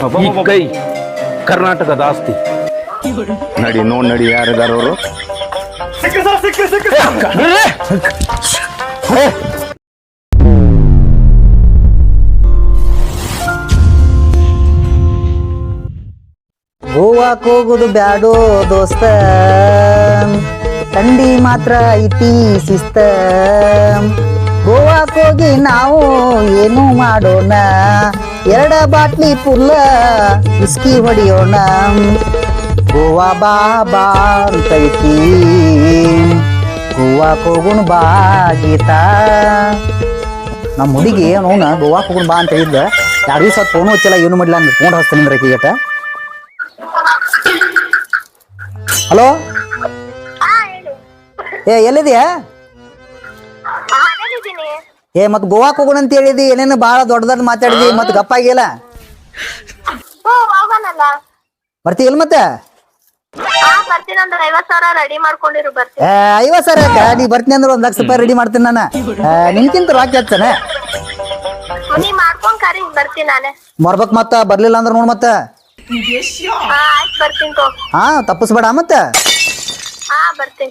ಈ ಕೈ ಕರ್ನಾಟಕದ ಆಸ್ತಿ. ನಡಿ ನೋಡ್ ನಡಿ ಯಾರಿದಾರ ಅವರು ಗೋವಾಕ್ ಹೋಗುದು ಬ್ಯಾಡೋ ದೋಸ್ತ. ತಂಡಿ ಮಾತ್ರ ಐತಿ ಶಿಸ್ತ. ಗೋವಾಕ್ ಹೋಗಿ ನಾವು ಏನು ಮಾಡೋಣ? ಎರಡ ಬಾಟ್ಲಿ ಪುಲ್ಲ ಇಸ್ಕಿ ಹೊಡಿಯೋಣ. ಗೋವಾ ಬಾ ಬಾ ಅಂತೈತಿ ಗೋವಾಕ್ ಹೋಗುಣ ಬಾ ಗೀತಾ. ನಮ್ಮ ಹುಡುಗಿ ಅವನ ಗೋವಾ ಹೋಗುಣ ಬಾ ಅಂತ ಹೇಳಿದ್ದ. ಯಾರು ದಿವಸ ಫೋನು ಹಚ್ಚಿಲ್ಲ ಏನು ಮಾಡಿಲ್ಲ ಅಂದ್ರೆ ಫೋನ್ ಹಚ್ತೀನಿ ಅಂದ್ರೆ ಆಕಿಗಟ. ಹಲೋ ಏ ಎಲ್ಲಿದ್ಯಾ? ಏ ಮತ್ ಗೋವಾಕ್ ಹೋಗೋಣ ಅಂತ ಹೇಳಿದಿ? ಏನೇನು ಬಾಳ ದೊಡ್ಡ ಮಾತಾಡಿದಿ? ಮತ್ ಗಪ್ಪ ಆಗಿಲ್ಲ? ಬರ್ತಿ ಇಲ್ಲ ಮತ್ತೆ? ಐವತ್ ಸಾವಿರ ಯಾಕ? ನೀ ಬರ್ತೀನಿ ಅಂದ್ರೆ ಒಂದ್ ಲಕ್ಷ ರೂಪಾಯಿ ರೆಡಿ ಮಾಡ್ತೀನಿ ನಾನು. ನಿನ್ಕಿಂತ ರಾಕಿ ಹಚ್ಚಾನೆ. ನೀ ಮಾಡ್ಕೊಂಡ್ ಬರ್ತೀನಿ ನಾನೇ. ಬರ್ಬೇಕ್ ಮತ್ತ ಬರ್ಲಿಲ್ಲ ಅಂದ್ರೆ ನೋಡ್ ಮತ್ತ. ಹಾ ತಪ್ಪಿಸ್ಬೇಡ ಮತ್ತ.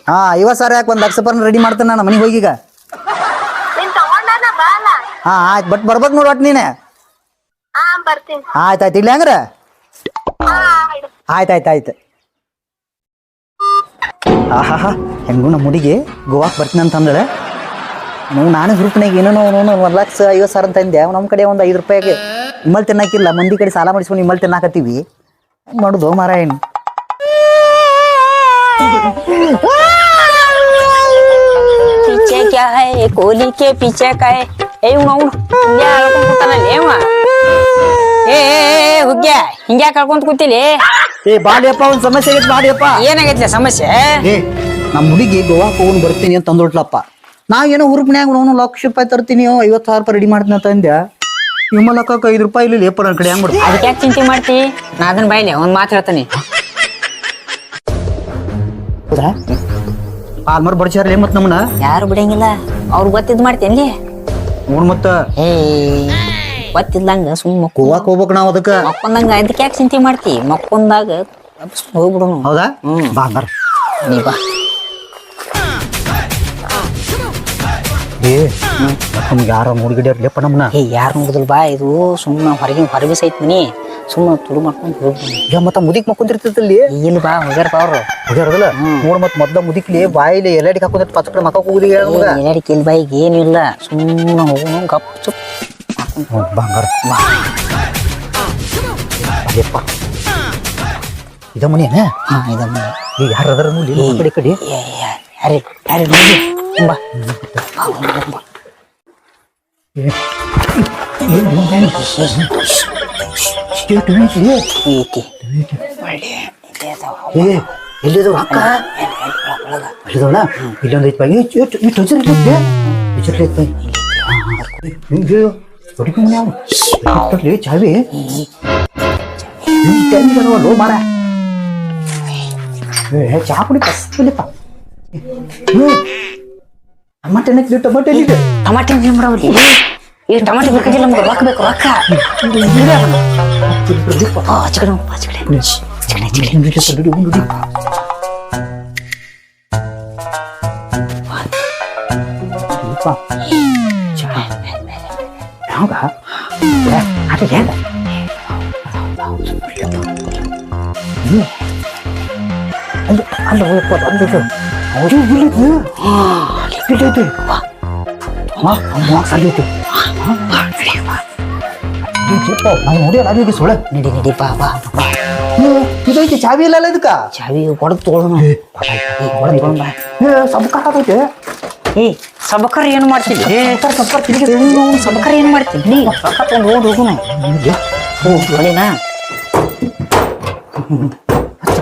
ಹಾ ಐವತ್ ಸಾವಿರ ಯಾಕೆ ಒಂದ್ ಲಕ್ಷ ರೂಪಾಯಿ ರೆಡಿ ಮಾಡ್ತೀನಿ ನಾನು ಮನೆಗೆ ಹೋಗೀಗ ನೀನ್ ತಗೊಂಡಾನ ಬಾ ಅಲ್ಲ ಹಾ ಆಯ್ತು ಬಟ್ ಬರ್ಬೇಕು ನೋಡ್ ಒಟ್ಟು ನೀನೆ ಹಾ ಬರ್ತೀನಿ ಆಯ್ತು ಆಯ್ತು ಇಲ್ಲ ಹಂಗ್ರ ಹಾ ಇಡು ಆಯ್ತು ಆಯ್ತು ಆಯ್ತು ಆಹಾ ಹೆಂಗೂ ನಮ್ಮ ಹುಡುಗಿ ಗೋವಾಕ್ ಬರ್ತೀನಿ ಅಂತ ಅಂದಳೆ ನಾವು ನಾನು ಗ್ರೂಪ್ನಾಗ ಏನೇನೋ ಅವನು ಒಂದು ಲಕ್ಷ ಐವತ್ತು ಸಾವಿರ ಅಂತ ಅಂದೆ ನಮ್ಮ ಕಡೆ ಒಂದು ಐದು ರೂಪಾಯಿಗೆ ನಿಮ್ಮಲ್ಲಿ ತಿನ್ನಕ್ಕಿಲ್ಲ ಮಂದಿ ಕಡೆ ಸಾಲ ಮಾಡಿಸ್ಕೊಂಡು ನಿಮ್ಮಲ್ಲಿ ತಿನ್ನಾಕತ್ತೀವಿ ಹೆಂಗ್ ಮಾಡುದು ಮಾರಾಯಣ್ पीछे क्या है कोहली के पीछे का है ಏ ಇವ್ನು ಅವ್ನು ಹಿಂಗ್ಯಾ ಹೇಳ್ಕೊಂಡ್ ಕೂತಾನಲ್ಲ ಏವ ಏ ಏ, ಏ, ಹುಗ್ಗ್ಯ ಹಿಂಗ್ಯಾ ಕಳ್ಕೊಂತ ಕೂತಿಲಿ? ಏ ಬಾಡಿಯಪ್ಪ ಒಂದು ಸಮಸ್ಯೆ ಆಗೈತೆ ಬಾಡಿಯಪ್ಪ ಏನಾಗೈತ್ಲೆ ಸಮಸ್ಯೆ? ಏ ನಮ್ಮ ಹುಡುಗಿ ಗೋವಾ ಹೋಗೋಣ ಬರ್ತೀನಿ ಅಂತ ಅಂದೊಟ್ಲಪ್ಪ ನಾ ಏನೋ ಹುರುಪ್ನ್ಯಾಗ ಅವನು ಲಕ್ಷ ರೂಪಾಯಿ ತರ್ತೀನಿ ಐವತ್ತು ಸಾವಿರ ರೂಪಾಯಿ ರೆಡಿ ಮಾಡ್ತೀನಿ ಅಂತ ನಿಮ್ಮ ಲಕ್ಕಕ್ಕೆ ಐದು ರೂಪಾಯಿ ಇಲ್ಲಿ ಲೇಪರ್ ನನ್ನ ಕಡೆ ಹೆಂಗ್ ಅದಕ್ಕೆ ಯಾಕೆ ಚಿಂತೆ ಮಾಡ್ತಿ? ನಾ ಅದನ್ನ ಬಾಯ್ಲೆ ಒಂದ್ ಮಾತು ಹೇಳ್ತಾನೆ. ಹೌದಾ? ಆಲ್ಮರ್ ಬಡ್ಸ್ಯಾರಲ್ಲ ಮತ್ ನಮ್ಮನ್ನ? ಯಾರು ಬಿಡಂಗಿಲ್ಲ. ಅವ್ರು ಗೊತ್ತಿದ್ ಮಾಡ್ತೇನ್ಲಿ. ನೋಡ್ ಮತ್ತ. ಏ ಗೊತ್ತಿದ್ದಂಗ ಸುಮ್ ಗೋವಾಕ್ ಹೋಗ್ಬೇಕು ನಾವ್ ಅದಕ್ಕ. ಮಕ್ಕೊಂದಂಗ ಅದಕ್ಕೆ ಯಾಕೆ ಚಿಂತೆ ಮಾಡ್ತಿ? ಮಕ್ಕೊಂದಾಗ ಹೋಗ್ಬಿಡು ಹೌದಾ? ಹ್ಮ್. ಬಾ ಬರ್ ನೀ ಬಾ. ಏ ನಮ್ಗೆ ಯಾರ ನೋಡ್ಗಿಡ್ಯಾರ್ಲೇಪ್ಪ ನಮ್ಮನ್ನ ಏ ಯಾರು ನೋಡಿದ್ರು ಬಾ ಇದು ಸುಮ್ಮನೆ ಹೊರಗಿನ ಹೊರಗೆ ಸೈತ್ ಮನಿ. ಸುಮ್ಮನೆ ತುಡು ಮಾಡ್ಕೊಂಡು ಹೋಗ್ಬಿಡು ಯಾ ಮತ್ತೆ ಮುದಿಕ್ ಮಕ್ಕೊಂತಿರ್ತೈತಲ್ಲಿ ಇಲ್ಲಿ ಬಾ ಹೋಗ್ಯಾರಪ್ಪ ಅವ್ರು ಹೋಗ್ಯಾರದಲ್ಲ ನೋಡ್ ಮತ್ತೆ ಮೊದ್ಲ ಮುದಿಕ್ಲಿ ಬಾಯಿಲಿ ಎಲ್ಲಡಿಗೆ ಹಾಕೊಂಡ್ ಪಚ ಕಡೆ ಮಕ್ಕ ಹೋಗುದಿಲ್ಲ ಎಲ್ಲಡಿಗೆ ಇಲ್ಲಿ ಬಾಯಿಗೆ ಏನಿಲ್ಲ ಸುಮ್ಮನೆ ಹೋಗೋಣ ಗಪ್ ಚುಪ್ ಬಂಗಾರ ಅದೇಪ್ಪ ಇದ ಮನಿ ಏನ ಹಾ ಇದಮ್ಮ ಈಗ ಯಾರು ಅದರ ನೋಡಿ ಕಡೆ ಕಡೆ ಯಾರಿ ಯಾರಿ ನೋಡಿ ಬಾ ಐತಿ ಏ ಎಲ್ಲಿದವ್ ಅಕ್ಕ ಎಲ್ಲಿದವಳ ಇಲ್ಲೊಂದು ಐತ್ ಬಾಯಿ ಈ ಟೊಜರ್ ಇರ್ತೈತೆ ಟೊಜರ್ ಐತ್ ಬಾಯಿ ಹಿಂಗೆ ಹೊಡಿಕೊಂಡು ನಾವು ಕೊಟ್ಟಲ್ಲಿ ಚಾವಿ ಲೋ ಮಾರ ಏ ಚಾ ಕುಡಿ ಟಮಾಟೆ ಎಣ್ಣೆ ಟಮಾಟೆ ಎಣ್ಣೆ ಟಮಾಟೆ ಏನ್ ಮಾಡವ್ರಿ ಈ ಟಮಾಟೆ ಬೇಕಾಗಿಲ್ಲ ನಮ್ಗೆ ರೊಕ್ಕ ಬೇಕು ರೊಕ್ಕ ಆ, ಆಚೆ ಕಡೆ ಹೋಗು, ಆಚೆ ಕಡೆ ಆಚೆ ಕಡೆ, ಆಚೆ ಕಡೆ. ಯಾವಾಗ ಅದು ಹೇಗ ಅಲ್ಲಿ ಅಲ್ಲಿ ಹೋಗಪ್ಪ ಬಂದಿದ್ದು ಅವರು ಬಿಲ್ಲಿದ್ದು ಬಿದ್ದೈತಿ ಹಾ ಅಮ್ಮ ಸಲ್ಲೈತಿ ನಾವು ನೋಡಿ ಅಲ್ಲಿಗೆ ಸೊಳ್ಳೆ ನಡಿ ನಡಿ ಬಾ ಇದೈತಿ ಚಾವಿ ಇಲ್ಲ ಇದಕ್ಕ ಚಾವಿ ಹೊಡೆದು ತೊಗೊಳೋಣ ಸಬ್ಕಾಗೈತೆ ಏ ಸಬಕರ್ ಏನು ಮಾಡ್ತೀನಿ ಏ ಸಬಕರ್ ತಿರುಗಿ ಸಬಕರ್ ಏನು ಮಾಡ್ತೀನಿ ನೀ ರೊಕ್ಕ ತಗೊಂಡು ಹೋಗಿ ಹೋಗೋಣ ಓ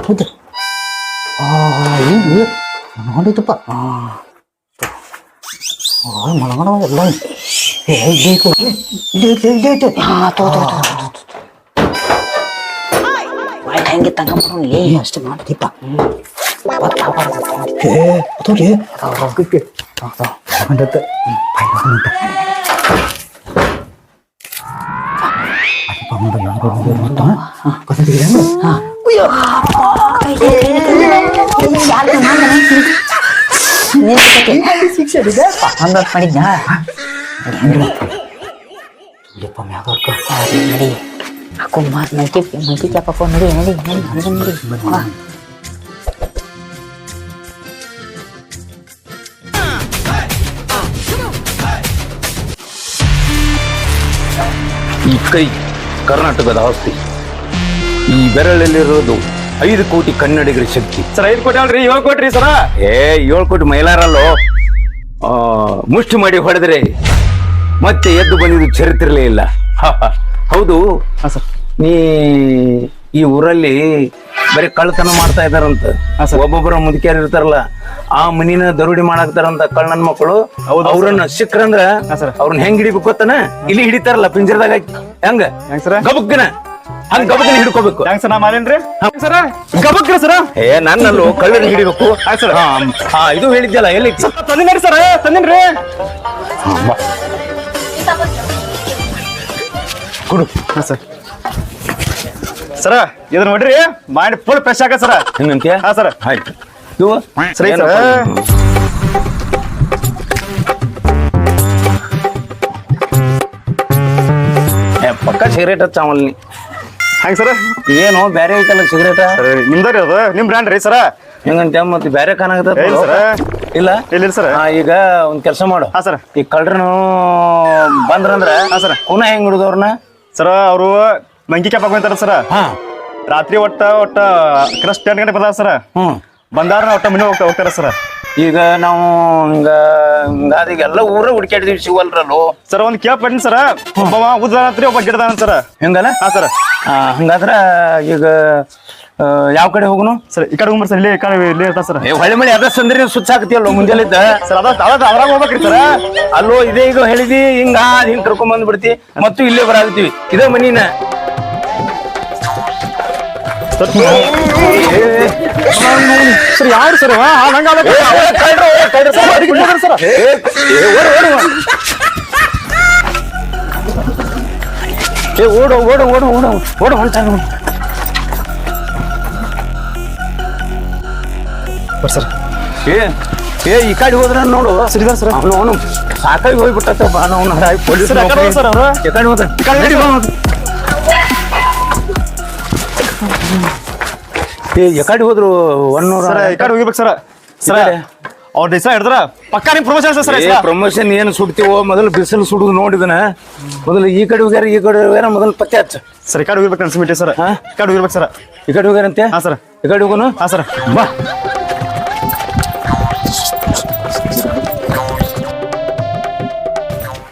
ಹೌದು ಆ ಏನು ನೋಡಿತಪ್ಪ ಮಲಗಣ ಎಲ್ಲ Lego. Lego, Lego. हाँ तो तो तो तो तो वाले खाएंगे तंगा मरो ले इससे मान दीपा बहुत खाओ खाओ ए तो ले खाओ खाओ कुछ के खाओ खाओ अंदर तो भाई लोग अंदर अरे पापा मैं यहाँ करूँ मैं तो हाँ कैसे दिख रहा है हाँ उयो कैसे कैसे कैसे यार तो मान नहीं सीख नहीं सीख नहीं सीख से दिखा अंदर पड़ी जा ಇಲ್ಲಪ್ಪ ಮ್ಯಾಗ ಹೊರ್ಕೊ. ನಡಿ ಹಾಕೋ ಮಾತ್ ಮಲ್ಕಿ ಮಲ್ಕಿ ಕ್ಯಾಪ್ ಹಾಕೋ ನಡಿ ನಡಿ ನಡಿ ನಡಿ ನಡಿ ಬಾ. ಈ ಕೈ ಕರ್ನಾಟಕದ ಆಸ್ತಿ. ಈ ಬೆರಳಲ್ಲಿರೋದು ಐದು ಕೋಟಿ ಕನ್ನಡಿಗರ ಶಕ್ತಿ. ಸರ್ ಐದು ಕೋಟಿ ಅಲ್ರಿ ಏಳು ಕೋಟಿ ಸರ. ಏ ಏಳು ಕೋಟಿ ಮೈಲಾರಲ್ಲೋ. ಆ, ಮುಷ್ಟಿ ಮಾಡಿ ಹೊಡೆದ್ರೆ. ಮತ್ತೆ ಎದ್ದು ಬಂದಿದ್ದು ಚರಿತ್ರೆಲೇ ಇಲ್ಲ. ಹ, ಹ. ಹೌದು ನೀ ಈ ಊರಲ್ಲಿ ಬರೀ ಕಳ್ಳತನ ಮಾಡ್ತಾ ಇದಾರಂತ ಒಬ್ಬೊಬ್ಬರ ಮುದುಕಿಯರು ಇರ್ತಾರಲ್ಲ ಆ ಮನಿನ ದರೋಡಿ ಮಾಡಾಕ್ತಾರಂತ ಕಳ್ಳನ ಮಕ್ಕಳು. ಅವ್ರನ್ನ ಸಿಕ್ರಂದ್ರ ಅವ್ರನ್ನ ಹೆಂಗ್ ಹಿಡಿಬೇಕು ಗೊತ್ತನ? ಇಲ್ಲಿ ಹಿಡಿತಾರಲ್ಲ ಪಿಂಜರದಾಗ. ಹೆಂಗ? ಗಬಕ್ಕನ. ಹಂಗ ಗಬಕ್ಕನ ಹಿಡ್ಕೋಬೇಕು. ಹೆಂಗ್ ಸರ್? ಮಾರೇನ್ರಿ ಸರ ಗಬಕ್ರಿ ಸರ? ಏ ನನ್ನಲ್ಲೂ ಕಳ್ಳನ ಹಿಡಿಬೇಕು. ಹಾ ಇದು ಹೇಳಿದ್ದಲ್ಲ ಎಲ್ಲಿ? ತಂದಿನ ಸರ. ತಂದಿನ್ರಿ. ಕೊಡು. ಹಾ ಸರ್. ಸರ ಇದು ನೋಡ್ರಿ ಮೈಂಡ್ ಫುಲ್ ಫ್ರೆಶ್ ಆಗ ಸರ. ಹೆಂಗಂತ್ಯ? ಹಾ ಸರ್. ಆಯ್ತು. ಇವು ಸರಿ ಸರ್. ಪಕ್ಕ ಸಿಗರೇಟ್ ಹಚ್ಚಾವಲ್ ನೀ. ಹಂಗೆ ಸರ? ಏನು ಬೇರೆ ಐತಲ್ಲ ಸಿಗರೇಟ? ನಿಮ್ದರಿ ಅದು? ನಿಮ್ ಬ್ರ್ಯಾಂಡ್ ರೀ ಸರ? ಹೆಂಗಂತ ಮತ್ತೆ ಬೇರೆ ಕಾಣಾಗತ್ತ ಇಲ್ಲ ಸರ. ಇಲ್ಲ? ಇಲ್ಲ ಸರ್. ಈಗ ಒಂದ್ ಕೆಲಸ ಮಾಡು. ಹಾ ಸರ್. ಈ ಕಳ್ರನು ಬಂದ್ರಂದ್ರ ಹಾ ಸರ್. ಪುನಃ ಹೆಂಗ್ ಹಿಡಿದವ್ರನ್ನ ಸರ ಅವರು ಮಂಕಿ ಕ್ಯಾಪ್ ಹಾಕೊಂತಾರ ಸರ ಹಾ. ರಾತ್ರಿ ಒಟ್ಟ ಒಟ್ಟ ಕ್ರಸ್ಟ್ ಎಂಟು ಗಂಟೆ ಬರ್ತಾರ ಸರ ಹ್ಮ್ ಬಂದಾರ ಒಟ್ಟ ಮನೆ ಹೋಗ್ತಾ ಹೋಗ್ತಾರ ಸರ ಈಗ ನಾವು ಹಿಂಗ ಹಿಂಗಾದ ಈಗ ಎಲ್ಲ ಊರ ಹುಡುಕಾಡಿದೀವಿ ಸಿಗಲ್ರಲ್ಲೋ ಸರ್ ಒಂದ್ ಕ್ಯಾಪ್ ಕಟ್ಟಿನಿ ಸರ ಒಬ್ಬ ಉದ್ದಾನ ಒಬ್ಬ ಗಿಡದಾನ ಸರ ಹಿಂಗಲ್ಲ? ಹಾ ಸರ್ ಹಂಗಾದ್ರ ಈಗ ಯಾವ ಕಡೆ ಹೋಗುನು? ಸರ್ ಈ ಕಡೆ ಹೋಗ್ಬರ್ ಸರ್ ಇಲ್ಲೇ ಈ ಕಡೆ ಇಲ್ಲಿ ಇರ್ತಾರ ಸರ್. ಏ ಹೊಳೆ ಮಳೆ ಅದ ಸಂದ್ರಿ ಸುತ್ತ ಹಾಕತಿಯಲ್ಲ ಮುಂಜಾಲಿದ್ದ? ಸರ್ ಅದ ಅದ ಅದ್ರಾಗ ಹೋಗ್ಬೇಕ್ರಿ ಸರ್. ಅಲ್ಲೋ ಇದೇ ಈಗ ಹೇಳಿದಿ ಹಿಂಗ ಹಿಂಗ್ ಕರ್ಕೊಂಡ್ ಬಂದ್ ಬಿಡ್ತಿ ಮತ್ತು ಇಲ್ಲೇ ಬರಾಗ್ತಿವಿ ಇದೇ ಮನಿನ. ಸರ್ ಯಾರು ಸರ್ ಹಂಗ ಓಡು ಓಡು ಓಡು ಓಡು ಓಡು ಹೊಂಟ ಸರ್ ಏ ಏ ಈ ಕಡೆ ಹೋದ್ರ ನೋಡು ಸರ್ ಇದಾರೆ ಸರ್ ಅವನು ಅವನು ಸಾಕಾಗಿ ಹೋಗ್ಬಿಟ್ಟ ಅವನು ಪೊಲೀಸ್ ಸರ್, ಅವ್ರು. ಈ ಕಡೆ ಹೋದ ಈ ಕಡೆ ಏ ಈ ಕಡೆ ಹೋದ್ರು ಒನ್ ಸರ್ ಈ ಕಡೆ ಹೋಗ್ಬೇಕು ಸರ್ ಸರ್? ಅವ್ರ ದಿವಸ ಹಿಡಿದ್ರ ಪಕ್ಕಾ ನಿಮ್ ಪ್ರಮೋಷನ್ ಸರ್ ಪ್ರಮೋಷನ್ ಏನು ಸುಡ್ತೀವೋ ಮೊದಲು ಬಿಸಿಲು ಸುಡುದು ನೋಡಿದನ ಮೊದಲು ಈ ಕಡೆ ಹೋಗ್ಯಾರ ಈ ಕಡೆ ಹೋಗ್ಯಾರ ಮೊದಲು ಪತ್ತೆ ಹಚ್ಚ ಸರ್ ಈ ಕಡೆ ಹೋಗ್ಬೇಕು ಅನ್ಸ್ಬಿಟ್ಟೆ ಸರ್? ಈ ಕಡೆ ಹೋಗ್ಬೇಕು ಸರ್ ಈ ಕಡೆ ಹೋಗ್ಯಾರಂತೆ ಹಾ ಸರ್ ಈ ಕಡೆ ಹೋಗೋನು ಹಾ ಸರ್ ಬಾ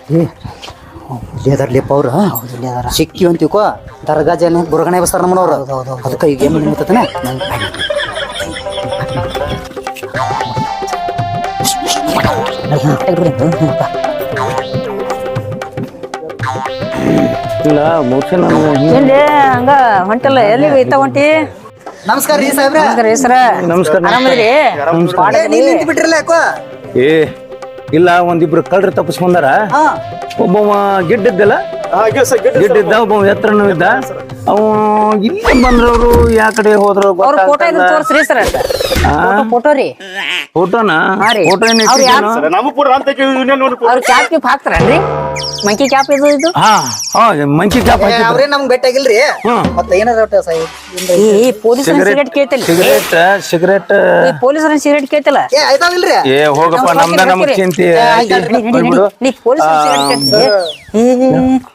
ಇಲ್ಲೇ ಹೌದು ಅವ್ರು. ಸಿಕ್ಕಿ ಅಂತೀಕೋ ದರ್ಗಾ ಜನ ಬುರ್ಗಣೆ ಬಸ್ತಾರ ನಮ್ಮನವ್ರು. ಅದಕ್ಕೆ ಈಗ ಏನು ನಿಂತತನ ಇಲ್ಲ ಮೋಕ್ಷ ಎಲ್ಲಿ? ಹಂಗ ಹೊಂಟಲ್ಲ ಎಲ್ಲಿ ಇತ್ತ ಹೊಂಟಿ? ನಮಸ್ಕಾರ ರೀ ಸಾಹೇಬ್ರ. ನಮಸ್ಕಾರ ಹೆಸರ ನಮಸ್ಕಾರ ಆರಾಮದ್ರಿ? ನೀವ್ ನಿಂತು ಬಿಟ್ರಲ್ಲ ಯಾಕೋ? ಏ ಇಲ್ಲ ಒಂದಿಬ್ರು ಕಳ್ರು ತಪ್ಪಿಸ್ಕೊಂಡಾರ? ಹಾ. ಒಬ್ಬವ ಗಿಡ್ಡಿದ್ದಲ್ಲ? ಗಿಡ್ಡಿದ್ದ ಒಬ್ಬ. ಎತ್ತರನು ಇದ್ದ? ಅವ ಇಲ್ಲಿ ಬಂದ್ರವ್ರು ಯಾ ಕಡೆ ಹೋದ್ರು ಅವ್ರ ಫೋಟೋ ಇದ್ರ ತೋರಿಸ್ರಿ ಸರ್ ಫೋಟೋ ರೀ. ಫೋಟೋನಾ? ಹಾ ರೀ. ಫೋಟೋ ಏನ್ ಅವ್ರು ಯಾರು? ಇಟ್ಟಿದ್ದೇನೋ? ನಮ್ಮ ಪೂರ ಅಂತ ಯೂನಿಯನ್ ನೋಡಿ ಅವ್ರ ಕ್ಯಾಪ್ ರೀ ಮಂಕಿ ಕ್ಯಾಪ್ ಇದು ಇದು? ಹಾ ಹಾ ಮಂಕಿ ಕ್ಯಾಪ್ ಹಾಕಿದ್ರು. ಅವ್ರೇ ನಮ್ಗೆ ಬೆಟ್ಟಾಗಿಲ್ರಿ. ಮತ್ತೆ ಏನಾರ ಒಟ್ಟ ಸಾಹೇಬ್ ಈ ಪೊಲೀಸರ ಸಿಗರೇಟ್ ಕೇಳ್ತಿಲ್ಲ. ಸಿಗರೇಟ್ ಸಿಗರೇಟ್ ಈ ಪೊಲೀಸರ ಸಿಗರೇಟ್ ಕೇಳ್ತಿಲ್ಲ. ಏ ಹೋಗಪ್ಪ ನಮ್ದ ನಮಗ್ ಚಿಂತೆ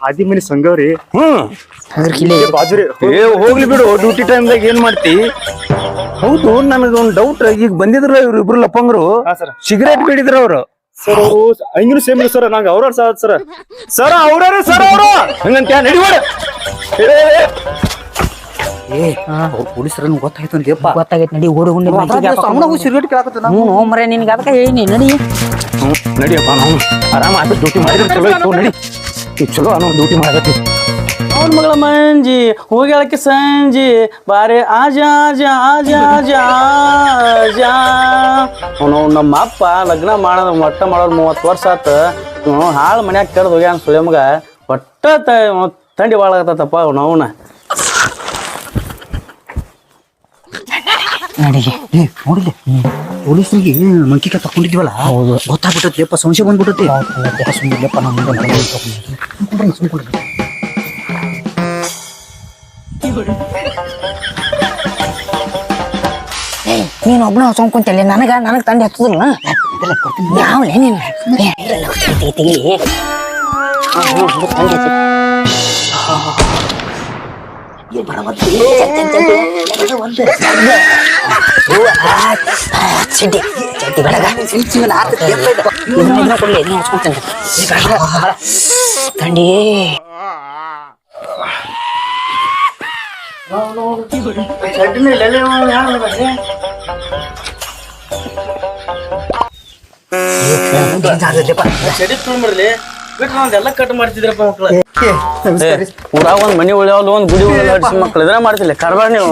ಆದಿ ಮನಿ ಸಂಗವ್ರಿ ಹ್ಮ್. ಏ ಹೋಗ್ಲಿ ಬಿಡು ಡ್ಯೂಟಿ ಟೈಮ್ದಾಗ ಏನ್ ಮಾಡ್ತಿ? ಹೌದು ನನಗೊಂದು ಡೌಟ್ ಈಗ ಬಂದಿದ್ರ ಇವ್ರು ಇಬ್ರು ಲಪ್ಪಂಗ್ರು. ಹಾ ಸರ್ ಸಿಗರೇಟ್ ಬಿಡಿದ್ರ ಅವ್ರು. ಸರ್ ಅವರು ಹಂಗಿನೂ ಸೇಮ್ ಸರ್ ನಂಗೆ ಅವ್ರ ಸರ್ ಸರ್ ಸರ್ ಅವ್ರೇ ಸರ್ ಅವರು. ಹಂಗಂತ ನಡಿಬೇಡ ಏ ಅವ್ರ ಪೊಲೀಸರನ್ನು ಗೊತ್ತಾಯ್ತು ಗೊತ್ತಾಗೈತ್ ನಡಿ ಓಡಿ ಸಿಗರೇಟ್ ಕೇಳಕತ್ತ ಹ್ಞೂ ಹೋಮ್ರೆ ನಿನ್ಗೆ ಅದಕ್ಕೆ ಹೇಳಿನಿ ನಡಿ. ಹ್ಮ್, ನಡಿಯಪ್ಪ ನಾವು ಆರಾಮ ಡ್ಯೂಟಿ ಮಾಡಿದ್ರೆ ಚಲೋ ಇತ್ತು ನಡಿ. ಈಗ ಚಲೋ ಅನ್ನೋ ಡ್ಯೂಟಿ ಮಾಡಕತ್ತಿ ಅವನ ಮಗಳ ಮಂಜಿ ಹೋಗ್ಯಾಳಕ್ಕೆ ಸಂಜಿ. ಬಾರೆ ಆಜಾ ಆಜಾ ಆಜಾ ಆಜಾ ಆಜಾ. ಅವನು ನಮ್ಮ ಅಪ್ಪ ಲಗ್ನ ಮಾಡೋದು ಮೊಟ್ಟ ಮಾಡೋದು ಮೂವತ್ತು ವರ್ಷ ಆತ. ಇವ್ನು ಹಾಳು ಮನ್ಯಾಗ ಕರೆದು ಹೋಗ್ಯಾನ ಸುಳೆ ಮಗ ಒಟ್ಟ ತಂಡಿ ಭಾಳ ಅವನು ಅವನ. ನಡಿಗೆ. ಏ ನೋಡಿಲ್ಲ. ಪೊಲೀಸರಿಗೆ ಮಂಕಿಕ ತಕೊಂಡಿದ್ವಲ್ಲ ಹೌದು. ಗೊತ್ತಾಗ್ಬಿಟ್ಟೈತಿ ಯಪ್ಪ ಸಂಶಯ ಬಂದ್ಬಿಟ್ಟೈತಿ. ನಮ್ಮ ನೀನ್ ಒಬ್ನ ಹೊಸ್ಕೊಂತಿಲ್ಲ ನನಗ ನನಗ್ ತಂಡಿ ಹತ್ತದಿಲ್ಲ ಏನು ನೀನು? ತಂಡಿ ಹಚ್ಚಿ. ಏ, ಬರವಲ್ದು. ಏ, ಚಟ್ಟಿ, ಚಟ್ಟಿ, ಬರವಲ್ದು. ಹೂವ, ಆ, ಆ, ಚಡ್ಡಿ, ಚಡ್ಡಿ ಬೆಳಗ. ಇದನ್ನ ಇದನ್ನ ಕೊಡ್ಲಿ, ನೀನ್ ಹಚ್ಕೊಂತೀನಿ. ತಂಡಿ ಚಡಿ ತೊಗೊಂಬರ್ಲಿ ಬಿಟ್ರೆ ಕಟ್ ಊರಾಗ ಒಂದ್ ಮನಿ ಉಳಿಯಾವಲ್ಲ ಒಂದ್ ಗುಡಿ ಉಳಿಯಾಡ್ಸಿ ಮಕ್ಳು ಇದ್ರ ಮಾಡ್ತಿಲ್ಲ ಕರ್ಬಾರ ನೀವು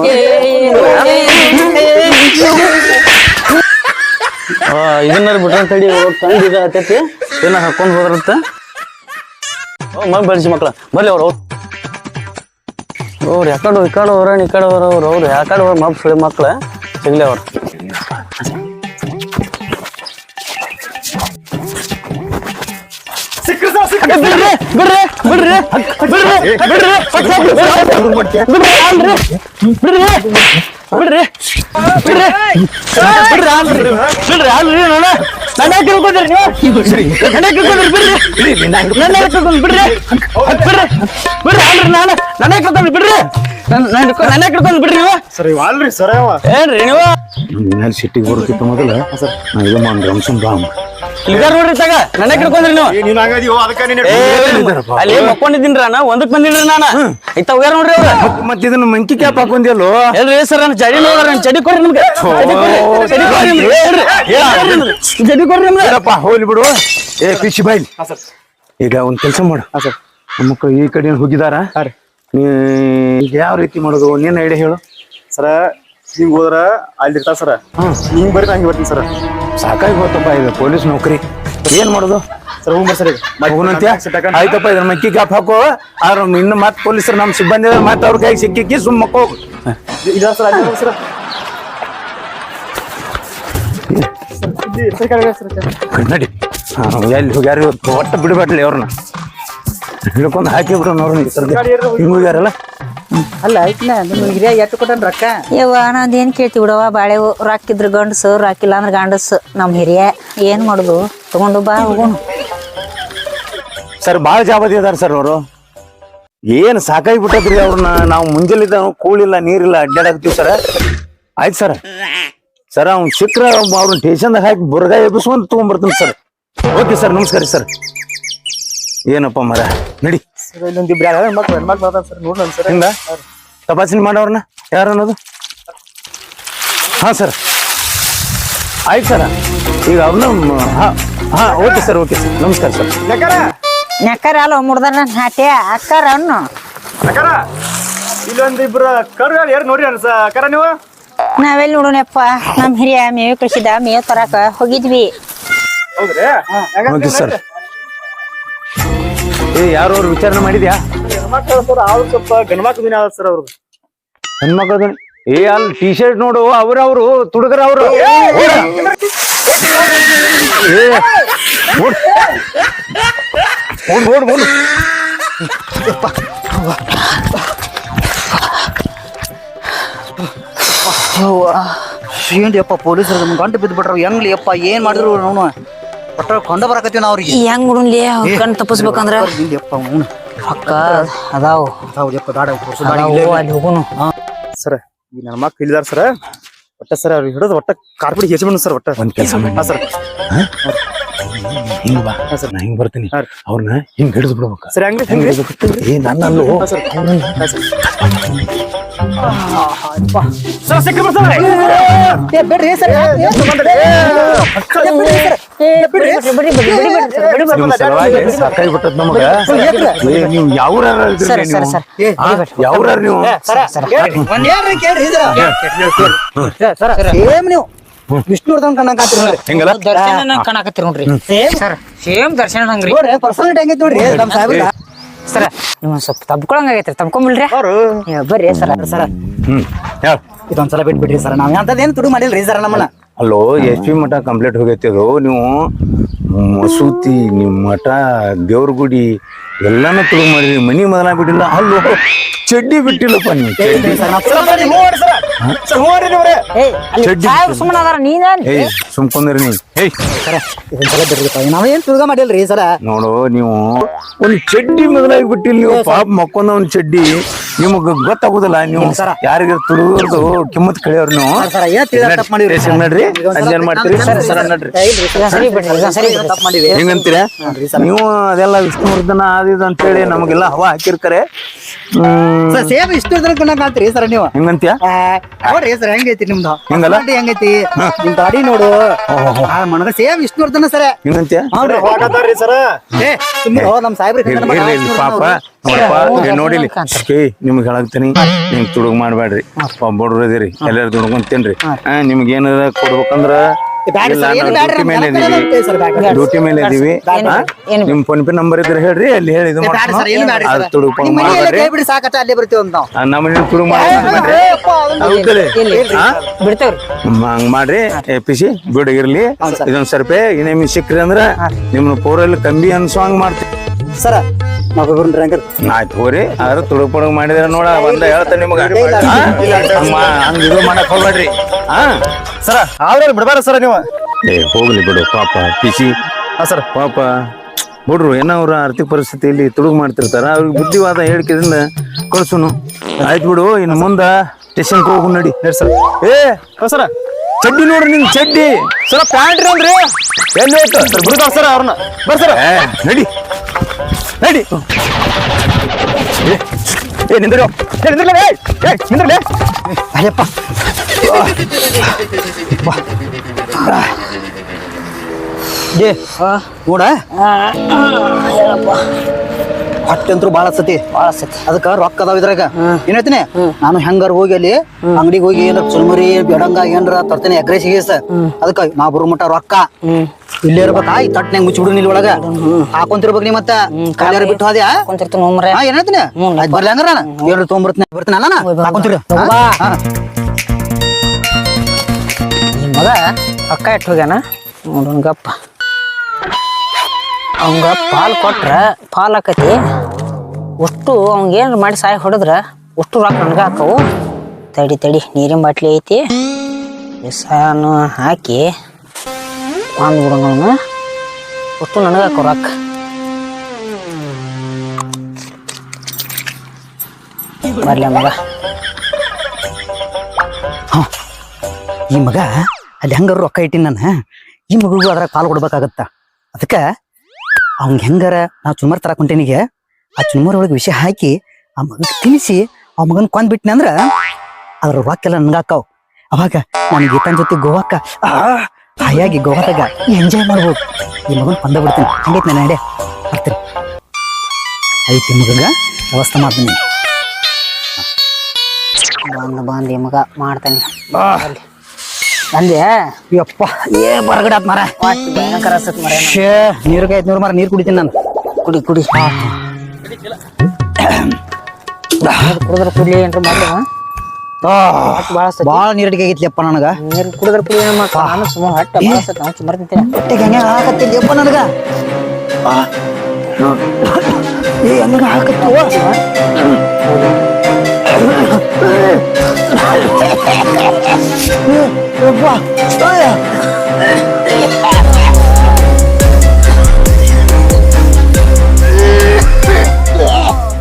ಇದನ್ನ ಬಿಟ್ರ ತಡಿ ತಂದು ಇದು ಹಾಕೊಂಡ್ ಹೋದ್ರಂತ ಮಗ್ ಬೆಳೆಸಿ ಮಕ್ಳ ಬರ್ಲಿ ಅವ್ರು ಅವ್ರು ಯಾಕಡೆ ಈ ಕಡೆ ಅವ್ರ ಈ ಕಡೆ ಅವ್ರ ಅವ್ರು ಅವ್ರು ಯಾಕಡೆ ಅವ್ರ ಮಬ್ ಸುಳಿ ಮಕ್ಳ ಸಿಗ್ಲಿ ಅವ್ರು ಸಿಕ್ಕ್ರಿ ಸರ್ ಸಿಕ್ಕ್ರಿ ಬಿಡ್ರಿ ಬಿಡ್ರಿ ಬಿಡ್ರಿ ಬಿಡ್ರಿ ಬಿಡ್ರಿ ಬಿಡ್ರಿ ಬಿಡ್ರಿ ಆಲ್ರಿ ಬಿಡ್ರಿ ಬಿಡ್ರಿ ಬಿಡ್ರಿ ನನ್ನ ತಿಳ್ಕೊಂಡ್ರಿ ನೀವು? ನನ್ನ ತಿಳ್ಕೊಂಡ್ರಿ ಬಿಡ್ರಿ. ನನ್ನ ಬಿಡ್ರಿ. ಬಿಡ್ರಿ. ಬಿಡ್ರಿ. ನಾನು. ನನ್ನ ಬಿಡ್ರಿ. ನನ್ನ ಬಿಡ್ರಿ ನೀವು. ಸರ್ ಇವ ಅಲ್ರಿ ಸರ್ ಅವ. ಏನ್ರಿ ನೀವು? ಮೇಲೆ ಸಿಟ್ಟಿಗೆ ಬರುತ್ತಿತ್ತು ಮೊದಲ. ನಾ ಇದು ಮಾಡಿ ಬಾಮ್ ಇಲ್ಗಾರ ನೋಡ್ರಿ ತಗ ನನ್ನ ತಿಳ್ಕೊಂಡ್ರಿ ನೀವು. ಏ, ನೀನ್ ಹಂಗದೀವೋ ಅದಕ್ಕ ನೀನ್ ಏ, ಅಲ್ಲಿ ಮಕ್ಕೊಂಡಿದ್ದೀನ್ರ? ನಾ ಒಂದಕ್ ಬಂದಿನ್ರಿ ನಾನು. ಇತ್ತ ಹೋಗ್ಯಾರ ನೋಡ್ರಿ ಅವ್ರ. ಮತ್ತೆ ಇದನ್ನ ಮಂಕಿ ಕ್ಯಾಪ್ ಹಾಕೊಂದಿಯಲ್ಲೋ? ಹೇಳ್ರಿ ಸರ್ ನನ್ನ ಚಡಿ ನೋಡ್ರಿ ನನ್ನ ಚಡಿ ಕೊಡ್ರಿ ನಿಮ್ಗೆ. ಚಡಿ ಕೊಡ್ರಿ, ಚಡಿ ಕೊಡ್ರಿ ನಿಮ್ಗೆ. ಹೇಳ್ರಿ, ಹೇಳ್ರಿ ನಿಮ್ಗೆ. ಚಡಿ ಕೊಡ್ರಿ ನಿಮ್ಗೆ. ಏನಪ್ಪ ಹೋಗ್ಲಿ ಬಿಡು. ಏ ಪಿಶಿ ಬಾಯ್ ಸರ್. ಈಗ ಒಂದ್ ಕೆಲಸ ಮಾಡು. ನಮ್ಮ ಮಕ್ಕಳು ಈ ಕಡೆ ಹೋಗಿದಾರ? ನೀ ಈಗ ಯಾವ ರೀತಿ ಮಾಡೋದು? ನೀನ್ ಐಡಿಯಾ ಹೇಳು. ಸರ ಹಿಂಗ್ ಹೋದ್ರ ಅಲ್ಲಿ ಇರ್ತಾವ ಸರ. ಹಿಂಗ್ ಬರ್ರಿ ಹಂಗೆ ಬರ್ತೀನಿ ಸರ್. ಸಾಕಾಗಿ ಹೋತಪ್ಪ ಇದು ಪೊಲೀಸ್ ನೌಕರಿ. ಏನ್ ಮಾಡೋದು? ಸರ್ ಬರ್ರಿ ಸರ್ ಈಗ. ಆಯ್ತಪ್ಪ ಇದ್ರ ಮಕ್ಕಿ ಕಾಪ್ ಹಾಕೋ. ಆದ್ರ ಇನ್ನು ಮತ್ತೆ ಪೊಲೀಸರು ನಮ್ ಸಿಬ್ಬಂದಿ ಮತ್ತೆ ಅವ್ರ ಕೈ ಸಿಕ್ಕಿಕ್ಕಿ ಸುಮ್ ಮಕ್ಕೋ ಸರ್ ಅಲ್ಲಿ ಸರ್. ನಡಿ. ಎಲ್ಲಿ ಹೋಗ್ಯಾರ ಒಟ್ಟ ಬಿಡಬೇಡ್ಲಿ ಅವ್ರನ್ನ. ಹಿಡ್ಕೊಂಡು ಹಾಕಿ ಬಿಡು ನೋಡ್ರಿ ಹಿಂಗ್ ಹೋಗ್ಯಾರಲ್ಲ ಅಲ್ಲ ಐತ್ನಾ ನಿಮ್ಮ ಹಿರಿಯ ಎಟ್ಟು ಕೊಟ್ಟನ್ ರೊಕ್ಕ? ಯವ್ವ ಏನ್ ಕೇಳ್ತಿ ಬಿಡವ ಬಾಳೆವು ರಾಕಿದ್ರ ಗಂಡಸು ರಾಕಿಲ್ಲ ಅಂದ್ರೆ ಗಂಡಸು ನಮ್ ಹಿರಿಯ. ಏನ್ ಮಾಡುದು? ತಗೊಂಡು ಬಾ ಹೋಗೋಣ ಸರ್ ಭಾಳ ಜಾಬದಿ ಅದಾರ ಸರ್ ಅವರು. ಏನ್ ಸಾಕಾಗಿ ಬಿಟ್ಟದ್ರಿ ಅವ್ರನ್ನ? ನಾವು ಮುಂಜಾನಿದ್ದ ಕೂಳಿಲ್ಲ ನೀರಿಲ್ಲ ಅಡ್ಡಾಡಕ್ತೀವಿ ಸರ್. ಆಯ್ತು ಸರ್. ಸರ್ ಅವ್ನು ಸಿಕ್ಕ್ರ ಅವ್ರನ್ನ ಟೇಷನ್ದಾಗ ಹಾಕಿ ಬುರ್ಗ ಎಬ್ಬಿಸ್ಕೊಂಡ್ ತಗೊಂಡ್ಬರ್ತೀನಿ ಸರ್. ಓಕೆ ಸರ್ ನಮಸ್ಕಾರ ಸರ್. ಏನಪ್ಪ ಮರ ನಡಿ. ಸರ್ ಇಲ್ಲೊಂದ್ ಇಬ್ರು ಯಾರು ಹೆಣ್ಮಕ್ಳು ಸರ್ ನೋಡ್ರಿ ಸರ್. ಹಿಂಗ? ತಪಾಸಣೆ ಮಾಡೋರ್ನ? ಯಾರು ಅನ್ನೋದು? ಹಾ ಸರ್. ಆಯ್ತು ಸರ್. ಈಗ ಅವ್ರನ್ನ ಹಾ ಹಾ ಓಕೆ ಸರ್ ಓಕೆ ಸರ್. ನಮಸ್ಕಾರ ಸರ್. ಯಾಕಾರ ನೆಕ್ಕರ ಅಲ್ಲ ಮುಡ್ದಾರ ಹಾಟೆ ಅಕ್ಕಾರ ಅನ್ನು ಯಾಕಾರ ಇಲ್ಲೊಂದು ಇಬ್ರು ಕರು ಯಾರು ನೋಡ್ರಿ ಅನ್ಸ ಅಕ್ಕಾರ ನೀವು? ನಾವೆಲ್ಲಿ ನೋಡೋಣಪ್ಪ. ನಮ್ಮ ಹಿರಿಯ ಮೇವು ಕಳಿಸಿದ ಮೇವ್ ತರಕ ಹೋಗಿದ್ವಿ. ಹೌದ್ರಿ? Okay sir. ಏ ಯಾರು ಅವ್ರು ವಿಚಾರಣೆ ಮಾಡಿದ್ಯಾ ಹೆಣ್ಮಕ್ಳು ಸರ್ ಅವ್ರು ಸ್ವಲ್ಪ ಗಂಡ್ಮಕ್ಳು ದಿನ ಆದ ಸರ್ ಅವ್ರದ್ದು ಹೆಣ್ಮಕ್ಳು ಏ ಅಲ್ಲಿ ಟಿ ಶರ್ಟ್ ನೋಡು ಅವ್ರವ್ರು ತುಡುಗರ ಅವರು ಏ ಓಡ್ ಓಡ್ ಓಡ್ ಓಡ್ ಏನ್ರಿ ಯಪ್ಪ ಪೊಲೀಸರು ನಮ್ಮ ಗಂಟು ಬಿದ್ದು ಬಿಟ್ರ ಹೆಂಗ್ಲಿ ಯಪ್ಪ ಏನ್ ಮಾಡಿದ್ರು ನಾವು ಒಟ್ಟ ಕೊಂಡ ಬರಕತ್ತೀವಿ ನಾವು ಅವ್ರಿಗೆ. ಹೆಂಗ್ ಮುಡುನ್ಲಿ ಕಣ್ ತಪ್ಪಿಸ್ಬೇಕಂದ್ರ? ಯಪ್ಪ ಅವ್ನು ಅಕ್ಕ ಅದಾವ. ಅದಾವ ಯಪ್ಪ ದಾಡ ತೋರ್ಸು ಅದಾವು ಅಲ್ಲಿ ಹೋಗುನು. ಸರ್ ಈ ನನ್ನ ಮಕ್ಳು ಇಳಿದಾರ ಸರ್ ಒಟ್ಟ ಸರ್ ಅವ್ರಿಗೆ ಹಿಡಿದು ಒಟ್ಟ ಕಾರ್ಪಿಡಿ ಹೆಚ್ಚು ಬಂದು ಸರ್ ಒಟ್ಟ. ಒಂದ್ ಕೆಲಸ ಮಾಡಿ. ಹಾ? ಸರ್ ಹಿಂಗ್ ಬಾ. ನಾ ಹಿಂಗ್ ಬರ್ತೀನಿ. ಅವ್ರನ್ನ ಹಿಂಗ್ ಹಿಡಿದು ಬಿಡ್ಬೇಕು ಸರ್ ಹೆಂಗ್ ಹಿಡಿದು ಏ ನನ್ನಲ್ಲೂ ಹಾ ಸರ್. ಸರ್. ಸರ್ ಸಿಕ್ಕ ಬರ್ತಾರೆ ಬಿಡ್ರಿ ಸರ್. ನಿಮ್ ಸಲುವಾಗಿ ಸಾಕಾಗಿ ಬಿಟ್ಟದ್ ನಮಗ? ನೀವು ಯಾವ್ರ ಸರ್ ಸರ್ ಸರ್. ಯಾವ್ರ ನೀವು? ಸರ್. ಹೇಳ್ರಿ ಕೇಳ್ರಿ ಸರ್. ಸೇಮ್ ನೀವು. ವಿಷ್ಣುವರ್ಧನ್ ಕಣ್ಣಾಕತ್ತೀರಿ ನೋಡ್ರಿ. ಹೆಂಗಲ್ಲ? ದರ್ಶನ ಕಾಣಕತ್ತೀರಿ ನೋಡ್ರಿ. ಸರ್. ಸೇಮ್ ದರ್ಶನ ಹಂಗ್ರಿ ನೋಡ್ರಿ ಪರ್ಸನಾಲಿಟಿ ಹೆಂಗೈತಿ ನೋಡ್ರಿ ನಮ್ ಸಾಹೇಬ್ರ? ಸರ ನೀವು ಸ್ವಲ್ಪ ತಬ್ಕೊಳಂಗಾಗೈತ್ರಿ ತಬ್ಕೊಂಬಿಡ್ರಿ. ಅವ್ರು? ಏ, ಬರ್ರಿ ಸರ ಸರ. ಹ್ಮ್. ಹೇಳ ಇದೊಂದ್ಸಲ ಬಿಟ್ಬಿಡ್ರಿ ಸರ್ ನಾವ್ ಅಂತದೇನ್ ತುಡು ಮಾಡಿಲ್ರಿ ಸರ್ ನಮ್ಮನ್ನ? ಅಲ್ಲೋ ಎಸ್ ಪಿ ಮಠ ಕಂಪ್ಲೀಟ್ ಹೋಗೈತಿ ಅದು. ನೀವು ಮಸೂತಿ ನಿಮ್ಮ ಮಠ ದೇವ್ರ ಗುಡಿ ಎಲ್ಲಾನು ತುಳು ಮಾಡಿದ್ರಿ ಮನಿ ಮೊದಲ ಬಿಟ್ಟಿಲ್ಲ ಅಲ್ಲೋ ಚಡ್ಡಿ ಬಿಟ್ಟಿಲ್ಲಪ್ಪ ನೀವು ಚಡ್ಡಿ. ನಾವ್ ಚಡ್ಡಿ ಸುಮ್ಮನೆ ನೀನೇನ್ ಏಯ್ ಸುಮ್ಕೊಂದ್ರಿ ನೀ ಸರ ಇದೊಂದ್ಸಲ ಮಾಡಿಲ್ರಿ ಸರ ನೋಡು ನೀವು ಒಂದ್ ಚಡ್ಡಿ ಮೊದಲಾಗಿ ಬಿಟ್ಟಿಲ್ಲ ನೀವು ಪಾಪ ಮಕ್ಕೊಂದ ಒಂದ್ ಚಡ್ಡಿ. ನಿಮಗ್ ಗೊತ್ತಾಗುದಿಲ್ಲ ನೀವು ಸರ. ಯಾರಿಗ ತುಳಿದು ಕಿಮ್ಮತ್ ಕಳಿಯವ್ರು ನೀವು. ಸರ್ ಏನ್ ತಿಳಿದ ತಪ್ಪು ಮಾಡಿವ್ರಿ ರೇಷನ್ ನಡ್ರಿ. ಅದೇನ್ ಮಾಡ್ತೀರಿ? ಸರ್ ಸರ ನಡ್ರಿ. ಇದೊಂದ್ ಸರಿ ಬಿಡ್ರಿ ಇದೊಂದ್ ಸರಿ ಬಿಡ್ರಿ ತಪ್ಪು ಮಾಡಿವಿ ಹೆಂಗಂತೀರ? ನೀವು ಅದೆಲ್ಲ ವಿಷ್ಣುವರ್ಧನ ಅದು ಅಂತ ಅಂತೇಳಿ ನಮಗೆಲ್ಲ ಹವಾ ಹಾಕಿರ್ತಾರೆ. ಹ್ಮ್. ಸರ್ ಸೇಮ್ ಇಷ್ಟು ತನಕ ಕಾಣ್ತೀರಿ ಸರ್ ನೀವು. ಹೆಂಗಂತೀಯ? ಆ, ನೋಡ್ರಿ ಸರ್ ಹೆಂಗೈತಿ ನಿಮ್ದು. ಹೆಂಗಲ್ಲ? ಗಾಡಿ ಹೆಂಗೈತಿ? ನಿಮ್ ಗಾಡಿ ನೋಡು. ಆ, ಮನಗ ಸೇಮ್ ವಿಷ್ಣುವರ್ಧನ ಸರ. ಸರ್ ಏ ಸುಮ್ಮನೆ ಹೋ, ನಮ್ ಸಾಹೇಬ್ರಿ ಪಾಪ. ನೋಡಿಲಿ ಏ ನಿಮ್ಗೆ ಹೇಳಾಕ್ತೀನಿ. ನಿಮ್ಗೆ ತುಡುಗ್ ಮಾಡ್ಬೇಡ್ರಿ. ಬಡ್ರು ಇದೀರಿ. ಎಲ್ಲಾರು ದುಡ್ಕೊಂತೇನ್ರಿ ನಿಮ್ಗೆ ಏನಾರ ಕೊಡ್ಬೇಕಂದ್ರ ಡ್ಯೂಟಿ ಮೇಲೆ ಇದೀವಿ. ಡ್ಯೂಟಿ ಮೇಲೆ ಇದೀವಿ ನಿಮ್ ಫೋನ್ ಪೇ ನಂಬರ್ ಇದ್ರೆ ಹೇಳ್ರಿ ಅಲ್ಲಿ ಹೇಳಿ ಇದು ಅದು ಮಾಡ್ಬೇಡ್ರಿ ನಮ್ಮ ಮನೆ ಹಂಗ್ ಮಾಡ್ರಿ. ಪಿಸಿ ಬಿಡಗಿರ್ಲಿ ಇದೊಂದ್ ಸ್ವಲ್ಪ ಇನ್ನೇಮಿ ಸಿಕ್ಕ್ರಿ ಅಂದ್ರ ನಿಮ್ನ ಪೂರಲ್ಲಿ ಕಂಬಿ ಅನ್ಸೋ ಹಂಗ್ ಮಾಡ್ತೀವಿ. ಸರ ಹಂಗಾರೆ ಆಯ್ತು ಹೋರಿ ಆದ್ರೆ ತುಡುಗ್ ಪುಡುಗ್ ಮಾಡಿದ್ರ ನೋಡ ಬಂದ ಹೇಳ್ತೇನೆ ನಿಮಗ. ಹಂಗ ಇದು ಮಾಡಕ್ ಹೋಗ್ಬೇಡ್ರಿ. ಹಾ ಸರ ಆದ್ರೆ ಬಿಡಬಾರ ಸರ ನೀವು? ಏ ಹೋಗ್ಲಿ ಬಿಡು ಪಾಪ ಪಿಸಿ. ಹಾ ಸರ್. ಪಾಪ ಬಿಡ್ರು ಏನೋ ಅವ್ರ ಆರ್ಥಿಕ ಪರಿಸ್ಥಿತಿಯಲ್ಲಿ ತುಡುಗ್ ಮಾಡ್ತಿರ್ತಾರ ಅವ್ರಿಗೆ ಬುದ್ಧಿವಾದ ಹೇಳಿಕೆದಿಂದ ಕಳ್ಸುನು. ಆಯ್ತು ಬಿಡು ಇನ್ನು ಮುಂದ ಸ್ಟೇಷನ್ ಹೋಗು ನಡಿ. ಸರ್. ಏ ಹಾ ಸರ. ಚಡ್ಡಿ ನೋಡ್ರಿ ನಿನ್ ಚಡ್ಡಿ. ಸರ ಪ್ಯಾಂಟ್ರಿ ಅಂದ್ರಿ ಎಲ್ಲಿ ಹೋಯ್ತು ಸರ್ ಬಿಡ್ತಾವ ಸರ್ ಅವ್ರನ್ನ. ಬರ್ಸರ ಸರ್. ಏ, ನಡಿ ನಡಿ ಏ, ಏ ನಿಂದ್ರಿ ಏ ನಿಂದ್ರಲೇ ಏ ಏ ನಿಂದ್ರಲೇ ಅಲ್ಲಪ್ಪ ಏ ನೋಡ ಹೊಟ್ಟೆ ಅಂತೂ ಭಾಳ ಸತಿ ಭಾಳ ಸತಿ ಅದಕ್ಕ ರೊಕ್ಕ ಅದಾವ ಇದ್ರಾಗ. ಏನ್ ಹೇಳ್ತೀನಿ? ನಾನು ಹೆಂಗಾರ ಹೋಗಿ ಅಲ್ಲಿ ಅಂಗಡಿಗೆ ಹೋಗಿ ಏನಾರ ಚುರುಮುರಿ ಬೆಡಂಗ ಏನ್ರ ತರ್ತೀನಿ ಎಗ್ರೆಸ್ ಗೀಸ್ ಅದಕ್ಕ ನಾ ಬರೋ ಮಟ್ಟ ರೊಕ್ಕ. ಇಲ್ಲೇ ಇರ್ಬೇಕ. ಈ ತಟ್ನ್ಯಾಗ ಮುಚ್ಚಿಬಿಡು ನಿಲ್ ಒಳಗ ಹಾಕೊಂತಿರ್ಬೇಕು ನೀ ಮತ್ತ. ಕಾಲಿಯಾರ ಬಿಟ್ಟು ಹೋದ್ಯಾ? ಏನ್ ಹೇಳ್ತೀನಿ? ಆಯ್ತ್ ಬರ್ಲಿ ಹಂಗಾರ ನಾನು. ಏನ್ರ ತೊಗೊಂಬರ್ತೀನಿ ಬರ್ತೀನಿ ಅಲ್ಲ ಹಾಕೊಂತಿರು. ಮಗ ಅಕ್ಕ ಇಟ್ಟು ಹೋಗ್ಯಾನ? ನೋಡೋನ್ ಗಪ್ಪ. ಅವಂಗ ಪಾಲ್ ಕೊಟ್ರ ಪಾಲ್ ಆಕತಿ. ಒಟ್ಟು ಅವಂಗ ಏನ್ರ ಮಾಡಿ ಸಾಯಿ ಹೊಡೆದ್ರ ಒಟ್ಟು ರೊಕ್ಕ ನನಗೆ ಹಾಕವು. ತಡಿ ತಡಿ, ನೀರಿನ ಬಾಟ್ಲಿ ಐತಿ. ಸಾಯನು ಹಾಕಿ ಒಂದು ಬಿಡೋಣ ಒಟ್ಟು ನನಗ ಹಾಕೋ ರೊಕ್ಕ. ಬರ್ಲಿ ಮಗ. ಈ ಮಗ ಅಲ್ಲಿ ಹೆಂಗಾರು ರೊಕ್ಕ ಇಟ್ಟಿನ ನಾನು. ಈ ಮಗುಗೂ ಅದ್ರಾಗ ಪಾಲ್ ಕೊಡ್ಬೇಕಾಗತ್ತ? ಅದಕ್ಕ ಅವ್ನ್ ಹೆಂಗಾರ? ನಾ ಚುಮರ್ ತರ ಹೊಂಟೇನಿಗೆ ಆ ಚುಮರ್ ಒಳಗೆ ವಿಷಯ ಹಾಕಿ ಆ ಮಗ ತಿನ್ನಿಸಿ ಆ ಮಗನ್ ಕೊಂದ್ ಬಿಟ್ನೆ ಅಂದ್ರ ಅದ್ರ ರೊಕ್ಕೆಲ್ಲ ನಂಗಾಕಾವ್ ನನ್ಗಾಕಾವ್ ಅವಾಗ ನಾನು ಗೀತನ್ ಜೊತೆ ಗೋವಾಕ್ಕ ಆ, ಹಾಯಾಗಿ ಗೋವಾದಾಗ ಎಂಜಾಯ್ ಮಾಡ್ಬೋದು. ಈ ಮಗನ್ ಕೊಂದ ಬಿಡ್ತೀನಿ. ಹಂಗೈತಿ ನಾನು ನಡೆ ಬರ್ತೀನಿ ಐತಿ ಮಗಗ ವ್ಯವಸ್ಥೆ ಮಾಡ್ತೀನಿ. ಬಂದ ಬಾಂದಿ ಮಗ ಮಗ ಮಾಡ್ತಾನೆ. ಅಂದೆ ಯಪ್ಪ ಏ ಬರಗಡೆ ಆತ್ ಮರ ಒಟ್ಟು ಭಯಂಕರ ಅನ್ಸತ್ ಮರ ಶೇ ನೀರ್ಗೆ ಆಯ್ತು ನೂರು ಮರ ನೀರ್ ಕುಡಿತೀನಿ ನಾನು ಕುಡಿ ಕುಡಿ ಕುಡಿದ್ರ ಕುಡ್ಲಿ ಏನ್ರ ಮಾಡ್ಲಿ ಭಾಳ ಸತಿ ಬಾಳ ನೀರಡಿಗೆ ಆಗೈತ್ಲಿಯಪ್ಪ ನನಗ ನೀರ್ ಕುಡಿದ್ರ ಕುಡಿ ಏನ್ ಮಾಡ್ತಾವ ನಾನು ಸುಮ್ಮ ಹಟ್ಟ ಭಾಳ ಸತಿ ನಾವು ಸುಮಾರು ತಿಂತೀನಿ ಹೊಟ್ಟೆಗೆ ಹೆಂಗ ಹಾಕತ್ತಿಲ್ಲಪ್ಪ ನನಗ ಆ, ಏ ಹಂಗ ಹಾಕತ್ತವ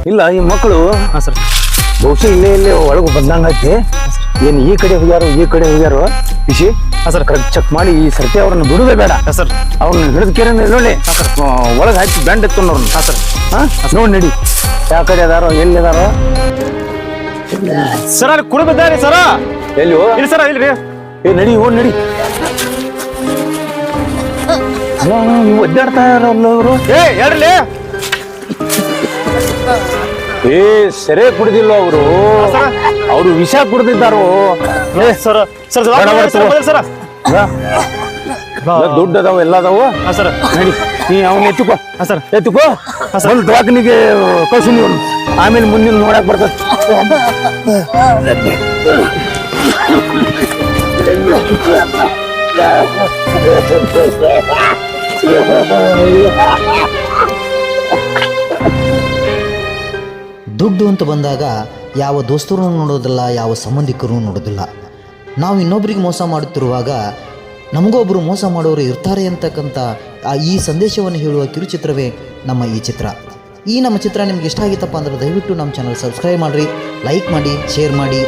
ಇಲ್ಲ ಈ ಮಕ್ಕಳು ಹಾ ಸರ್. ಬಹುಶಃ ಇಲ್ಲೇ ಇಲ್ಲೇ ಒಳಗೆ ಬಂದಂಗೈತಿ ಏನು ಈ ಕಡೆ ಹೋಗ್ಯಾರೋ ಈ ಕಡೆ ಹೋಗ್ಯಾರೋ ಖುಷಿ ಹಾ ಸರ್. ಕರೆಕ್ಟ್ ಚೆಕ್ ಮಾಡಿ ಈ ಸರ್ತಿ ಅವ್ರನ್ನ ಬಿಡುದೇ ಬೇಡ. ಹಾ ಸರ್. ಅವ್ರನ್ನ ಹಿಡಿದ ಕೇರ ನೋಡಿ. ಒಳಗೆ ಹಾಕಿ ಬ್ಯಾಂಡ್ ಇತ್ತು ನೋಡ್ರಿ ಹಾ ಸರ್. ಹಾ? ನೋಡಿ ನಡಿ. ಯಾವ ಕಡೆ ಅದಾರೋ ಎಲ್ಲಿ ಅದಾರೋ. ಸರ್ ಅಲ್ಲಿ ಕುಡಿ ಬಿದ್ದಾರಿ ಸರ. ಎಲ್ಲಿ ಇಲ್ಲಿ ಸರ ಇಲ್ರಿ ಏ ನಡಿ ಓ ನಡಿ. ನೀವು ಒದ್ದಾಡ್ತಾ ಇರೋಲ್ಲ ಅವರು? ಏ ಹೇಳ್ರಿ ಏ ಸೆರೆ ಕುಡಿದಿಲ್ಲ ಅವರು. ಅವರು ವಿಷ ಕುಡ್ದಿದ್ದಾರೋ? ಏ ಸರ್ ಸರ್. ಎಲ್ಲ ದುಡ್ಡು ಅದಾವ ಎಲ್ಲ ಅದಾವ ಹಾ ಸರ್. ನಡಿ. ನೀ ಅವನ್ನ ಎತ್ತುಕೋ. ಹಾ ಸರ್. ಎತ್ತುಕೋ. ಒಂದು ದವಾಖಾನಿಗೆ ಕಳ್ಸು ನೀವು ಆಮೇಲೆ ಮುಂದಿನ ನೋಡಕ್ ಬರ್ತದೆ. ದುಡ್ಡು ಅಂತ ಬಂದಾಗ ಯಾವ ದೋಸ್ತರು ನೋಡೋದಿಲ್ಲ ಯಾವ ಸಂಬಂಧಿಕರು ನೋಡೋದಿಲ್ಲ. ನಾವು ಇನ್ನೊಬ್ಬರಿಗೆ ಮೋಸ ಮಾಡುತ್ತಿರುವಾಗ ನಮಗೂ ಒಬ್ಬರು ಮೋಸ ಮಾಡೋರು ಇರ್ತಾರೆ ಅಂತಕ್ಕಂಥ ಈ ಸಂದೇಶವನ್ನು ಹೇಳುವ ಕಿರುಚಿತ್ರವೇ ನಮ್ಮ ಈ ಚಿತ್ರ. ಈ ನಮ್ಮ ಚಿತ್ರ ನಿಮ್ಗೆ ಇಷ್ಟ ಆಗಿತ್ತಪ್ಪ ಅಂದ್ರೆ ದಯವಿಟ್ಟು ನಮ್ಮ ಚಾನಲ್ ಸಬ್ಸ್ಕ್ರೈಬ್ ಮಾಡಿರಿ ಲೈಕ್ ಮಾಡಿ ಶೇರ್ ಮಾಡಿ.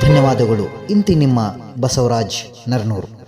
ಧನ್ಯವಾದಗಳು. ಇಂತಿ ನಿಮ್ಮ ಬಸವರಾಜ್ ನರ್ನೂರು.